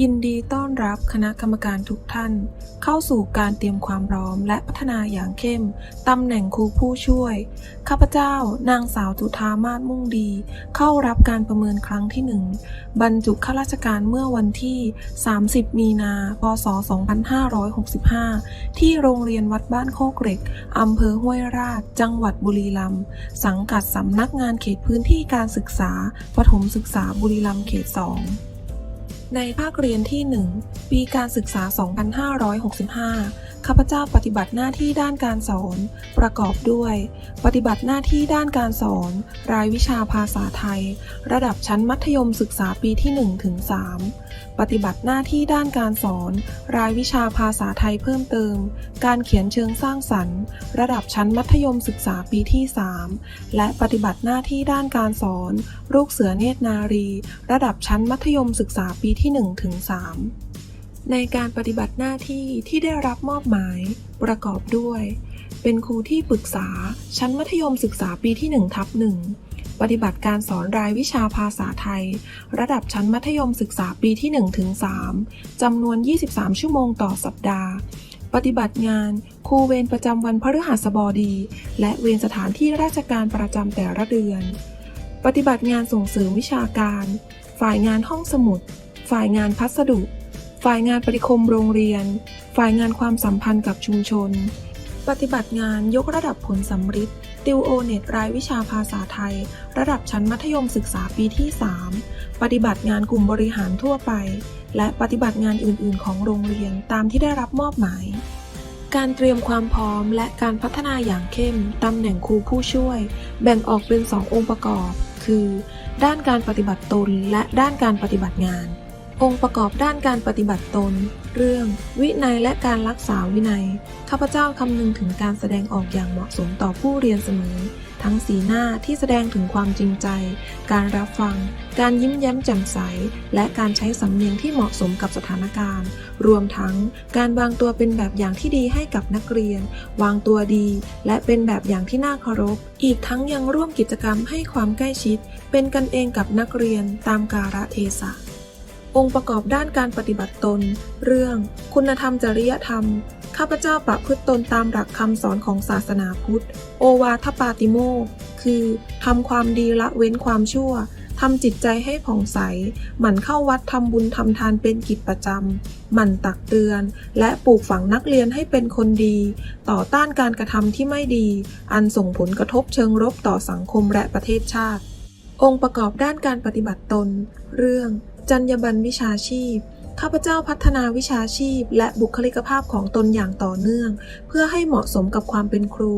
ยินดีต้อนรับคณะกรรมการทุกท่าน เข้าสู่การเตรียมความพร้อมและพัฒนาอย่างเข้ม ตำแหน่งครูผู้ช่วย ข้าพเจ้านางสาวจุธามาศมุ่งดี เข้ารับการประเมินครั้งที่หนึ่งบรรจุข้าราชการเมื่อวันที่ 30 มีนา พศ 2565 ที่โรงเรียนวัดบ้านโคกเหล็ก อำเภอห้วยราช จังหวัดบุรีรัมย์ สังกัดสำนักงานเขตพื้นที่การศึกษาประถมศึกษาบุรีรัมย์เขต 2 ในภาคเรียนที่ 1 ปีการศึกษา 2565 ข้าพเจ้าปฏิบัติหน้าที่ด้านการสอน ประกอบด้วย ปฏิบัติหน้าที่ด้านการสอน รายวิชาภาษาไทย ระดับชั้นมัธยมศึกษาปีที่1ถึง3ปฏิบัติหน้าที่ด้านการสอน รายวิชาภาษาไทยเพิ่มเติม การเขียนเชิงสร้างสรรค์ ระดับชั้นมัธยมศึกษาปีที่ 3 และปฏิบัติหน้าที่ด้านการสอน ลูกเสือเนตรนารี ระดับชั้นมัธยมศึกษาปีที่1ถึง3 ในการปฏิบัติหน้าที่ที่ได้รับมอบหมาย ประกอบด้วย เป็นครูที่ปรึกษา ชั้นมัธยมศึกษาปีที่1ทับ1ปฏิบัติการสอนรายวิชาภาษาไทย ระดับชั้นมัธยมศึกษาปีที่1ถึง3จำนวน 23 ชั่วโมงต่อสัปดาห์ ปฏิบัติงานครูเวรประจำวันพฤหัสบดี และเวรสถานที่ราชการประจำแต่ละเดือน ปฏิบัติงานส่งเสริมวิชาการ ฝ่ายงานห้องสมุด ฝ่ายงานพัสดุ ฝ่ายงานปฏิคมโรงเรียน ฝ่ายงานความสัมพันธ์กับชุมชน ปฏิบัติงานยกระดับผลสำฤทธิ์ติวโอเน็ตรายวิชาภาษาไทย ระดับชั้นมัธยมศึกษาปีที่ 3 ปฏิบัติงานกลุ่มบริหารทั่วไป และปฏิบัติงานอื่น ๆ ของโรงเรียนตามที่ได้รับมอบหมาย การเตรียมความพร้อมและการพัฒนาอย่างเข้มตำแหน่งครูผู้ช่วย แบ่งออกเป็น 2 องค์ประกอบ คือ ด้านการปฏิบัติตนและด้านการปฏิบัติงาน องค์ประกอบด้านการปฏิบัติตน เรื่องวินัยและการรักษาวินัย ข้าพเจ้าคำนึงถึงการแสดงออกอย่างเหมาะสมต่อผู้เรียนเสมอ ทั้งสีหน้าที่แสดงถึงความจริงใจ การรับฟัง การยิ้มแย้มแจ่มใส และการใช้สำเนียงที่เหมาะสมกับสถานการณ์ รวมทั้งการวางตัวเป็นแบบอย่างที่ดีให้กับนักเรียน วางตัวดี และเป็นแบบอย่างที่น่าเคารพ อีกทั้งยังร่วมกิจกรรมให้ความใกล้ชิด เป็นกันเองกับนักเรียนตามกาลเทศะ องค์ประกอบด้านการปฏิบัติตน เรื่อง คุณธรรมจริยธรรม ข้าพเจ้าประพฤติตนตามหลักคำสอนของศาสนาพุทธ โอวาทปาติโมกคือทำความดีละเว้นความชั่วทำจิตใจให้ผ่องใส หมั่นเข้าวัดทำบุญทำทานเป็นกิจประจำ หมั่นตักเตือน และปลูกฝังนักเรียนให้เป็นคนดี ต่อต้านการกระทำที่ไม่ดี อันส่งผลกระทบเชิงรบต่อสังคมและประเทศชาติ องค์ประกอบด้านการปฏิบัติตน เรื่อง จรรยาบรรณวิชาชีพ ข้าพเจ้าพัฒนาวิชาชีพ และบุคลิกภาพของตนอย่างต่อเนื่อง เพื่อให้เหมาะสมกับความเป็นครู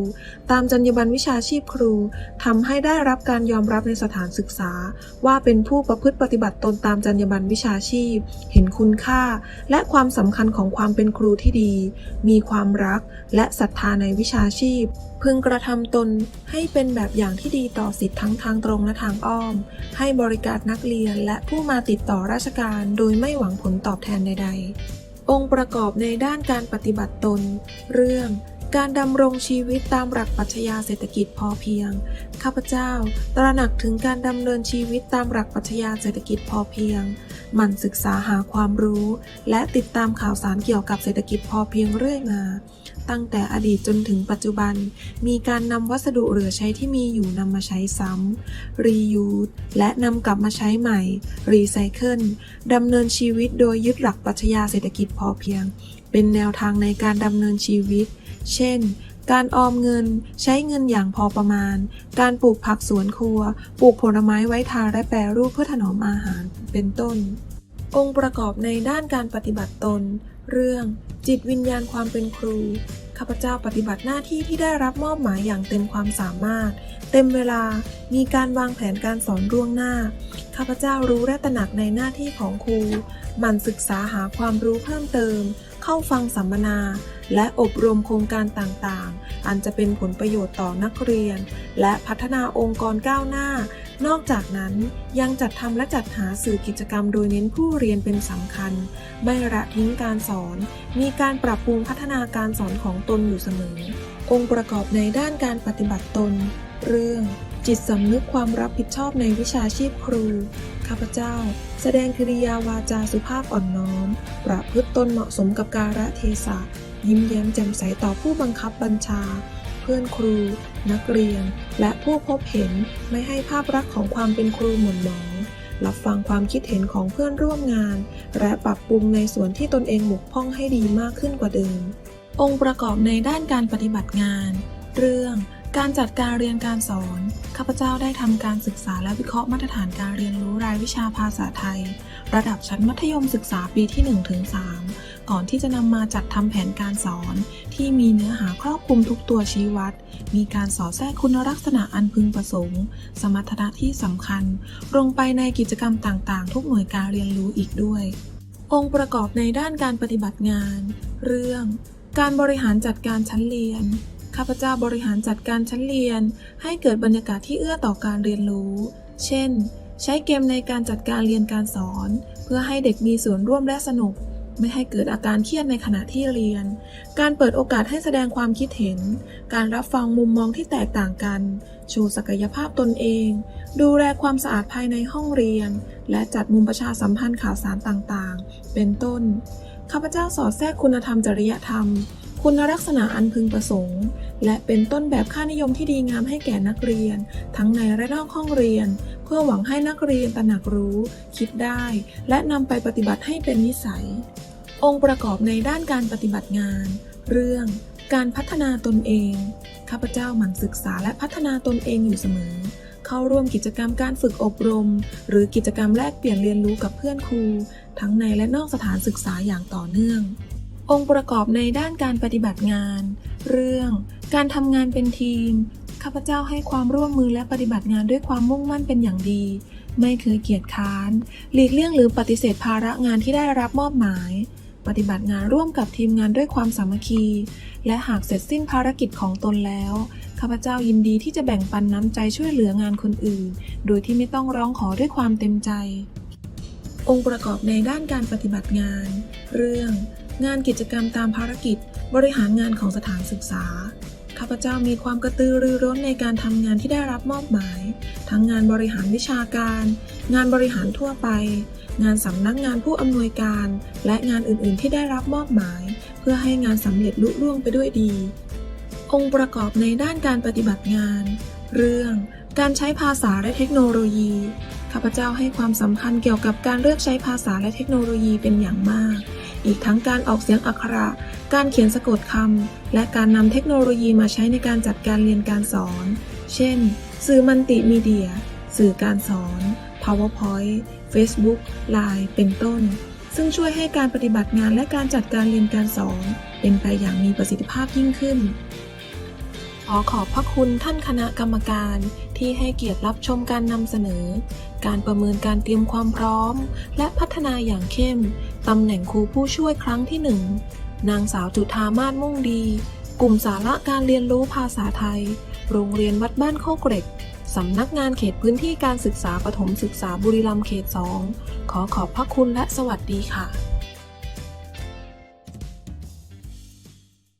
ตามจรรยาบรรณวิชาชีพครูทำให้ได้รับการยอมรับในสถานศึกษา ว่าเป็นผู้ประพฤติปฏิบัติตนตามจรรยาบรรณวิชาชีพ เห็นคุณค่า และความสำคัญของความเป็นครูที่ดี มีความรักและศรัทธาในวิชาชีพพึงกระทำตนให้เป็นแบบอย่างที่ดีต่อสิทธิทั้งทางตรงและทางอ้อม ให้บริการนักเรียนและผู้มาติดต่อราชการโดยไม่หวังผลตอบแทนใด ๆ องค์ประกอบในด้านการปฏิบัติตน เรื่อง การดำรงชีวิตตามหลักปรัชญาเศรษฐกิจพอเพียง ข้าพเจ้า ตระหนักถึงการดำเนินชีวิตตามหลักปรัชญาเศรษฐกิจพอเพียง หมั่นศึกษาหาความรู้ และติดตามข่าวสารเกี่ยวกับเศรษฐกิจพอเพียงเรื่อยมา ตั้งแต่อดีตจนถึงปัจจุบัน มีการนำวัสดุเหลือใช้ที่มีอยู่นำมาใช้ซ้ำรียูสและนำกลับมาใช้ใหม่ รีไซเคิลดำเนินชีวิตโดยยึดหลักปรัชญาเศรษฐกิจพอเพียง เป็นแนวทางในการดำเนินชีวิต เช่น การออมเงิน ใช้เงินอย่างพอประมาณ การปลูกผักสวนครัว ปลูกผลไม้ไว้ทานและแปรรูปเพื่อถนอมอาหาร เป็นต้น องค์ประกอบในด้านการปฏิบัติตน เรื่อง จิตวิญญาณความเป็นครู ข้าพเจ้าปฏิบัติหน้าที่ที่ได้รับมอบหมายอย่างเต็มความสามารถ เต็มเวลา มีการวางแผนการสอนล่วงหน้า ข้าพเจ้ารู้และตระหนักในหน้าที่ของครู หมั่นศึกษาหาความรู้เพิ่มเติม เข้าฟังสัมมนา และอบรมโครงการต่างๆ อันจะเป็นผลประโยชน์ต่อนักเรียน และพัฒนาองค์กรก้าวหน้า นอกจากนั้นยังจัดทำและจัดหาสื่อกิจกรรมโดยเน้นผู้เรียนเป็นสำคัญ ไม่ละทิ้งการสอน มีการปรับปรุงพัฒนาการสอนของตนอยู่เสมอ องค์ประกอบในด้านการปฏิบัติตน เรื่อง จิตสำนึกความรับผิดชอบในวิชาชีพครู ข้าพเจ้า แสดงกิริยาวาจาสุภาพอ่อนน้อม ประพฤติตนเหมาะสมกับกาลเทศะ ยิ้มแย้มแจ่มใสต่อผู้บังคับบัญชา เพื่อนครู นักเรียน และผู้พบเห็นไม่ให้ภาพลักษณ์ของความเป็นครูหม่นหมองรับฟังความคิดเห็นของเพื่อนร่วมงาน และปรับปรุงในส่วนที่ตนเองบกพร่องให้ดีมากขึ้นกว่าเดิม องค์ประกอบในด้านการปฏิบัติงาน เรื่อง การจัดการเรียนการสอน ข้าพเจ้าได้ทำการศึกษาและวิเคราะห์มาตรฐานการเรียนรู้รายวิชาภาษาไทย ระดับชั้นมัธยมศึกษาปีที่1-3ก่อนที่จะนำมาจัดทำแผนการสอน ที่มีเนื้อหาครอบคลุมทุกตัวชี้วัด มีการสอดแทรกคุณลักษณะอันพึงประสงค์ สมรรถนะที่สำคัญ ลงไปในกิจกรรมต่างๆ ทุกหน่วยการเรียนรู้อีกด้วย องค์ประกอบในด้านการปฏิบัติงาน เรื่อง การบริหารจัดการชั้นเรียน ข้าพเจ้าบริหารจัดการชั้นเรียน ให้เกิดบรรยากาศที่เอื้อต่อการเรียนรู้ เช่น ใช้เกมในการจัดการเรียนการสอน เพื่อให้เด็กมีส่วนร่วมและสนุก ไม่ให้เกิดอาการเครียดในขณะที่เรียน การเปิดโอกาสให้แสดงความคิดเห็น การรับฟังมุมมองที่แตกต่างกันชูศักยภาพตนเอง ดูแลความสะอาดภายในห้องเรียน และจัดมุมประชาสัมพันธ์ข่าวสารต่างๆ เป็นต้นข้าพเจ้าสอดแทรกคุณธรรมจริยธรรม คุณลักษณะอันพึงประสงค์ และเป็นต้นแบบค่านิยมที่ดีงามให้แก่นักเรียน ทั้งในและนอกห้องเรียน เพื่อหวังให้นักเรียนตระหนักรู้ คิดได้ และนำไปปฏิบัติให้เป็นนิสัย องค์ประกอบในด้านการปฏิบัติงาน เรื่องการพัฒนาตนเอง ข้าพเจ้าหมั่นศึกษาและพัฒนาตนเองอยู่เสมอ เข้าร่วมกิจกรรมการฝึกอบรม หรือกิจกรรมแลกเปลี่ยนเรียนรู้กับเพื่อนครู ทั้งในและนอกสถานศึกษาอย่างต่อเนื่อง องค์ประกอบในด้านการปฏิบัติงาน เรื่อง การทำงานเป็นทีม ข้าพเจ้าให้ความร่วมมือและปฏิบัติงานด้วยความมุ่งมั่นเป็นอย่างดี ไม่เคยเกียจค้าน หลีกเลี่ยงหรือปฏิเสธภาระงานที่ได้รับมอบหมาย ปฏิบัติงานร่วมกับทีมงานด้วยความสามัคคี และหากเสร็จสิ้นภารกิจของตนแล้ว ข้าพเจ้ายินดีที่จะแบ่งปันน้ำใจช่วยเหลืองานคนอื่น โดยที่ไม่ต้องร้องขอด้วยความเต็มใจ องค์ประกอบในด้านการปฏิบัติงาน เรื่อง งานกิจกรรมตามภารกิจ บริหารงานของสถานศึกษา ข้าพเจ้ามีความกระตือรือร้นในการทำงานที่ได้รับมอบหมาย ทั้งงานบริหารวิชาการ งานบริหารทั่วไป งานสำนักงานผู้อำนวยการ และงานอื่นๆ ที่ได้รับมอบหมาย เพื่อให้งานสำเร็จลุล่วงไปด้วยดี องค์ประกอบในด้านการปฏิบัติงาน เรื่องการใช้ภาษาและเทคโนโลยี ข้าพเจ้าให้ความสำคัญเกี่ยวกับการเลือกใช้ภาษาและเทคโนโลยีเป็นอย่างมาก อีกทั้งการออกเสียงอักขระ การเขียนสะกดคำ และการนำเทคโนโลยีมาใช้ในการจัดการเรียนการสอน เช่น สื่อมัลติมีเดีย สื่อการสอน PowerPoint Facebook Line เป็นต้น ซึ่งช่วยให้การปฏิบัติงานและการจัดการเรียนการสอน เป็นไปอย่างมีประสิทธิภาพยิ่งขึ้น ขอขอบพระคุณท่านคณะกรรมการที่ให้เกียรติรับชมการนำเสนอ การประเมินการเตรียมความพร้อม และพัฒนาอย่างเข้ม ตำแหน่งครูผู้ช่วยครั้งที่หนึ่งนางสาวจุธามาศมุ่งดี กลุ่มสาระการเรียนรู้ภาษาไทย โรงเรียนวัดบ้านโคกเหล็กสำนักงานเขตพื้นที่การศึกษาปฐมศึกษาบุรีรัมย์เขต 2 ขอขอบพระคุณและสวัสดีค่ะ